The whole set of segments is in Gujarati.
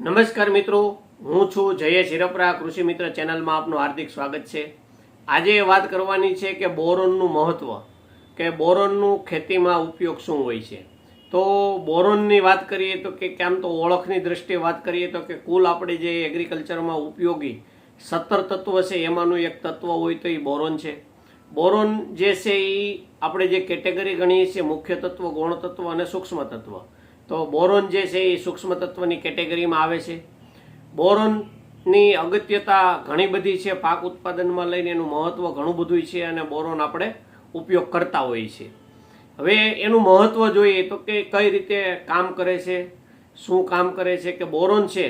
નમસ્કાર મિત્રો, હું છું જયેશ હિરપરા, કૃષિ મિત્ર ચેનલમાં આપનું હાર્દિક સ્વાગત છે. આજે વાત કરવાની છે કે બોરોનનું મહત્વ, કે બોરોનનું ખેતીમાં ઉપયોગ શું હોય છે. તો બોરોનની વાત કરીએ તો કે કેમ તો ઓળખની દ્રષ્ટિએ વાત કરીએ તો કે કુલ આપણે જે એગ્રીકલ્ચરમાં ઉપયોગી સત્તર તત્વ છે, એમાંનું એક તત્વ હોય તો એ બોરોન છે. બોરોન જે છે એ આપણે જે કેટેગરી ગણીએ છીએ, મુખ્ય તત્વ, ગૌણ તત્વ અને સૂક્ષ્મ તત્વ. તો બોરોન જે છે એ સૂક્ષ્મ તત્વની કેટેગરીમાં આવે છે. બોરોનની અગત્યતા ઘણી બધી છે. પાક ઉત્પાદનમાં લઈને એનું મહત્વ ઘણું બધું છે અને બોરોન આપણે ઉપયોગ કરતા હોઈએ છીએ હવે એનું મહત્વ જોઈએ તો કે કઈ રીતે કામ કરે છે, શું કામ કરે છે કે બોરોન છે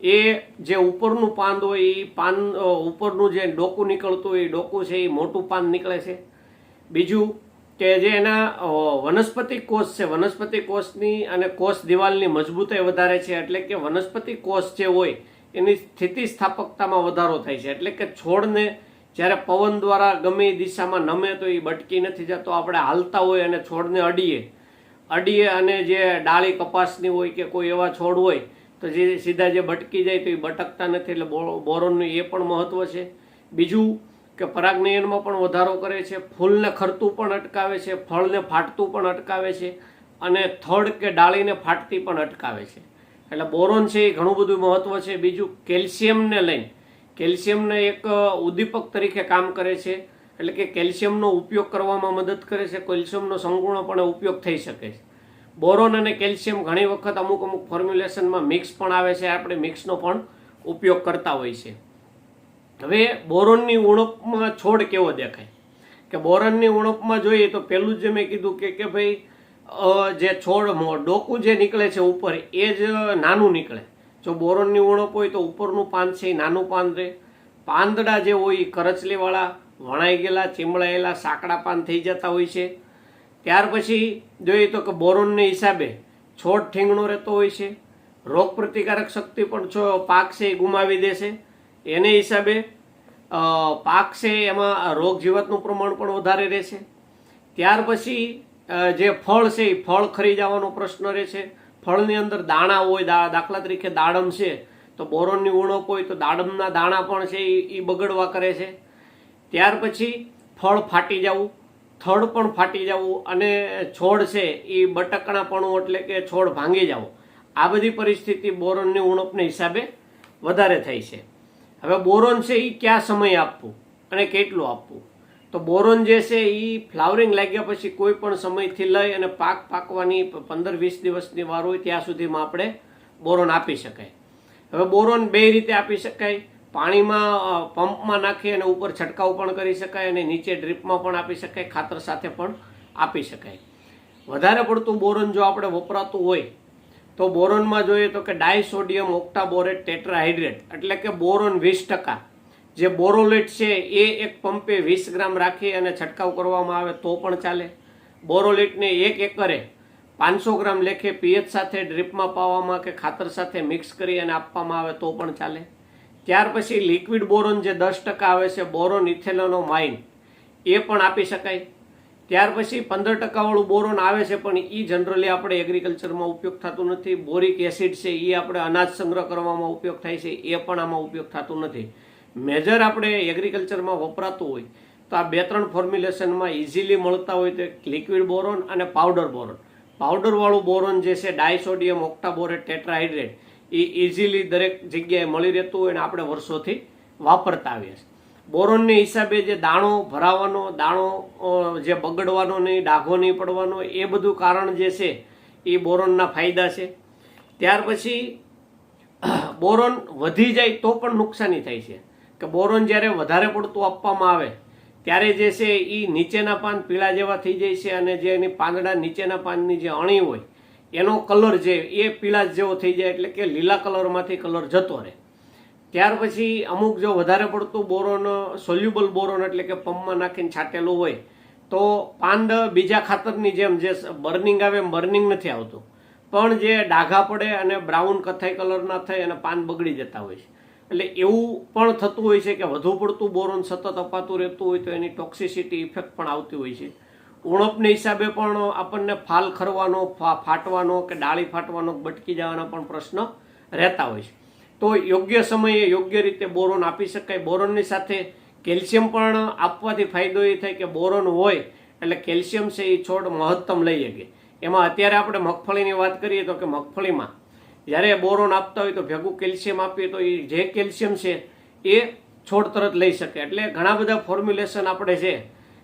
એ જે ઉપરનું પાન હોય એ પાન ઉપરનું જે ડોકું નીકળતું હોય એ ડોકું છે એ મોટું પાન નીકળે છે. બીજું કે જે એના વનસ્પતિ કોષ છે, વનસ્પતિ કોષની અને કોષ દિવાલની મજબૂતાઈ વધારે છે, એટલે કે વનસ્પતિ કોષ જે હોય, એની સ્થિતિસ્થાપકતામાં વધારો થાય છે. એટલે કે છોડને જ્યારે પવન દ્વારા ગમે દિશામાં નમે તો એ બટકી નથી જતો, આપણે હાલતા હોય અને છોડને અડીએ. અડીએ અને જે ડાળી કપાસની હોય કે કોઈ એવા છોડ હોય, તો જે સીધા જે બટકી જાય તો એ બટકતા નથી, એટલે બોરોનનું એ પણ મહત્વ છે. બીજું કે પરાગનયનમાં પણ વધારો કરે છે, ફૂલને ખરતું પણ અટકાવે છે, ફળને ફાટતું પણ અટકાવે છે અને થડ કે ડાળીને ફાટતી પણ અટકાવે છે. એટલે બોરોન છે એ ઘણું બધું મહત્વ છે. બીજું કેલ્શિયમને લઈને, કેલ્શિયમને એક ઉદ્દીપક તરીકે કામ કરે છે. એટલે કે કેલ્શિયમનો ઉપયોગ કરવામાં મદદ કરે છે. કેલ્શિયમનો સંપૂર્ણપણે ઉપયોગ થઈ શકે છે. બોરોન અને કેલ્શિયમ ઘણી વખત અમુક અમુક ફોર્મ્યુલેશનમાં મિક્સ પણ આવે છે. આપણે મિક્સનો પણ ઉપયોગ કરતા હોય છે. હવે બોરોનની ઉણપમાં છોડ કેવો દેખાય? કે બોરોનની ઉણપમાં જોઈએ તો પહેલું જ મેં કીધું કે કે ભાઈ જે છોડ ડોકું જે નીકળે છે ઉપર, એ જ નાનું નીકળે. જો બોરોનની ઉણપ હોય તો ઉપરનું પાન છે, એ નાનું પાન રહે. પાંદડા જે હોય, એ કરચલીવાળા, વણાઈ ગયેલા, ચીમળાયેલા, સાંકડા પાન થઈ જતા હોય છે. ત્યાર પછી જોઈએ તો કે બોરોનને હિસાબે છોડ ઠીંગણો રહેતો હોય છે. રોગ પ્રતિકારક શક્તિ પણ છો પાક છે, એ ગુમાવી દેશે. એને હિસાબે પાક છે એમાં રોગ જીવાતનું પ્રમાણ પણ વધારે રહેશે. ત્યાર પછી જે ફળ છે એ ફળ ખરી જવાનો પ્રશ્ન રહે છે ફળની અંદર દાણા હોય દાખલા તરીકે દાડમ છે, તો બોરોનની ઉણપ હોય તો દાડમના દાણા પણ છે એ બગડવા કરે છે. ત્યાર પછી, ફળ ફાટી જવું, થડ પણ ફાટી જવું અને છોડ છે એ બટકણાપણું એટલે કે છોડ ભાંગી જવું. આ બધી પરિસ્થિતિ બોરોનની ઉણપને હિસાબે વધારે થઈ છે. હવે બોરોન છે એ કયા સમય આપવું અને કેટલું આપવું? તો બોરોન જે છે એ ફ્લાવરિંગ લાગ્યા પછી કોઈ પણ સમયથી લઈ અને પાક પાકવાની પંદર વીસ દિવસની વાર હોય ત્યાં સુધીમાં આપણે બોરોન આપી શકાય. હવે બોરોન બે રીતે આપી શકાય. પાણીમાં પંપમાં નાખી અને ઉપર છંટકાવ પણ કરી શકાય અને નીચે ડ્રીપમાં પણ આપી શકાય, ખાતર સાથે પણ આપી શકાય. વધારે પડતું બોરોન જો આપણે વપરાતું હોય તો બોરોનમાં જોઈએ તો કે ડાયસોડિયમ ઓક્ટાબોરેટ ટેટ્રાહાઇડ્રેટ, એટલે કે બોરોન વીસ ટકા. જે બોરોલેટ છે, એ એક પંપે વીસ ગ્રામ રાખી અને છંટકાવ કરવામાં આવે તો પણ ચાલે. બોરોલેટને એક એકરે પાંચસો ગ્રામ લેખે પીએચ સાથે ડ્રીપમાં પાવામાં કે ખાતર સાથે મિક્સ કરી અને આપવામાં આવે તો પણ ચાલે. ત્યાર પછી લિક્વિડ બોરોન જે દસ ટકા આવે છે, બોરોન ઇથેનોનો માઇન, એ પણ આપી શકાય. ત્યાર પછી પંદર ટકાવાળું બોરોન આવે છે, પણ એ જનરલી આપણે એગ્રીકલ્ચરમાં ઉપયોગ થતું નથી. બોરિક એસિડ છે એ આપણે અનાજ સંગ્રહ કરવામાં ઉપયોગ થાય છે, એ પણ આમાં ઉપયોગ થતું નથી. મેજર આપણે એગ્રીકલ્ચરમાં વપરાતું હોય, તો આ બે ત્રણ ફોર્મ્યુલેશનમાં ઇઝીલી મળતા હોય તો લિક્વિડ બોરોન અને પાવડર બોરોન પાવડરવાળું બોરોન જે છે ડાયસોડિયમ ઓક્ટાબોરેટ ટેટ્રાહાઇડ્રેટ એ ઇઝીલી દરેક જગ્યાએ મળી રહેતું હોય અને આપણે વર્ષોથી વાપરતા આવીએ છીએ. બોરોનની હિસાબે જે દાણો ભરાવાનો, દાણો જે બગડવાનો નહીં, ડાઘો નહીં પડવાનો, એ બધું કારણ જે છે, એ બોરોનના ફાયદા છે. ત્યાર પછી, બોરોન વધી જાય તો પણ નુકસાની થાય છે. કે બોરોન જ્યારે વધારે પડતું આપવામાં આવે, ત્યારે જે છે એ નીચેના પાન પીળા જેવા થઈ જાય છે અને જે એની પાંદડા નીચેના પાનની જે અણી હોય, એનો કલર જે, એ પીળા જેવો થઈ જાય એટલે કે લીલા કલરમાંથી કલર જતો રહે. ત્યાર પછી અમુક જો વધારે પડતું બોરોન સોલ્યુબલ બોરોન એટલે કે પંપમાં નાખીને છાંટેલું હોય, તો પાંદ બીજા ખાતરની જેમ જે બર્નિંગ આવે એમ બર્નિંગ નથી આવતું. પણ જે ડાઘા પડે અને બ્રાઉન કથાઈ કલરના થઈ અને પાન બગડી જતા હોય છે. એટલે એવું પણ થતું હોય છે કે વધુ પડતું બોરોન સતત અપાતું રહેતું હોય તો એની ટોક્સિસિટી ઇફેક્ટ પણ આવતી હોય છે. ઉણપને હિસાબે પણ આપણને ફાલ ખરવાનો ફાટવાનો કે ડાળી ફાટવાનો બટકી જવાના પણ પ્રશ્ન રહેતા હોય છે. તો યોગ્ય સમયે યોગ્ય રીતે બોરોન આપી શકાય. બોરોનની સાથે કેલ્શિયમ પણ આપવાથી ફાયદો એ થાય કે બોરોન હોય એટલે કેલ્શિયમ છે એ છોડ મહત્તમ લઈ શકે. એમાં અત્યારે આપણે મગફળીની વાત કરીએ તો કે મગફળીમાં જ્યારે બોરોન આપતા હોય તો ભેગું કેલ્શિયમ આપીએ તો એ જે કેલ્શિયમ છે એ છોડ તરત લઈ શકે. એટલે ઘણા બધા ફોર્મ્યુલેશન આપણે છે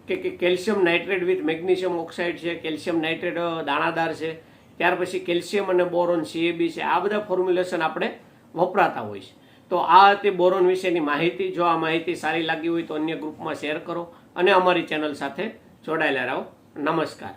કે calcium nitrate with magnesium oxide છે, કેલ્શિયમ નાઇટ્રેટ દાણાદાર છે. ત્યાર પછી કેલ્શિયમ અને બોરોન સીએબી છે. આ બધા ફોર્મ્યુલેશન આપણે વપરાતા હોય છે. તો આ હતી બોરોન વિશેની માહિતી. જો આ માહિતી સારી લાગી હોય તો અન્ય ગ્રુપમાં શેર કરો અને અમારી ચેનલ સાથે જોડાયેલા રહો. નમસ્કાર.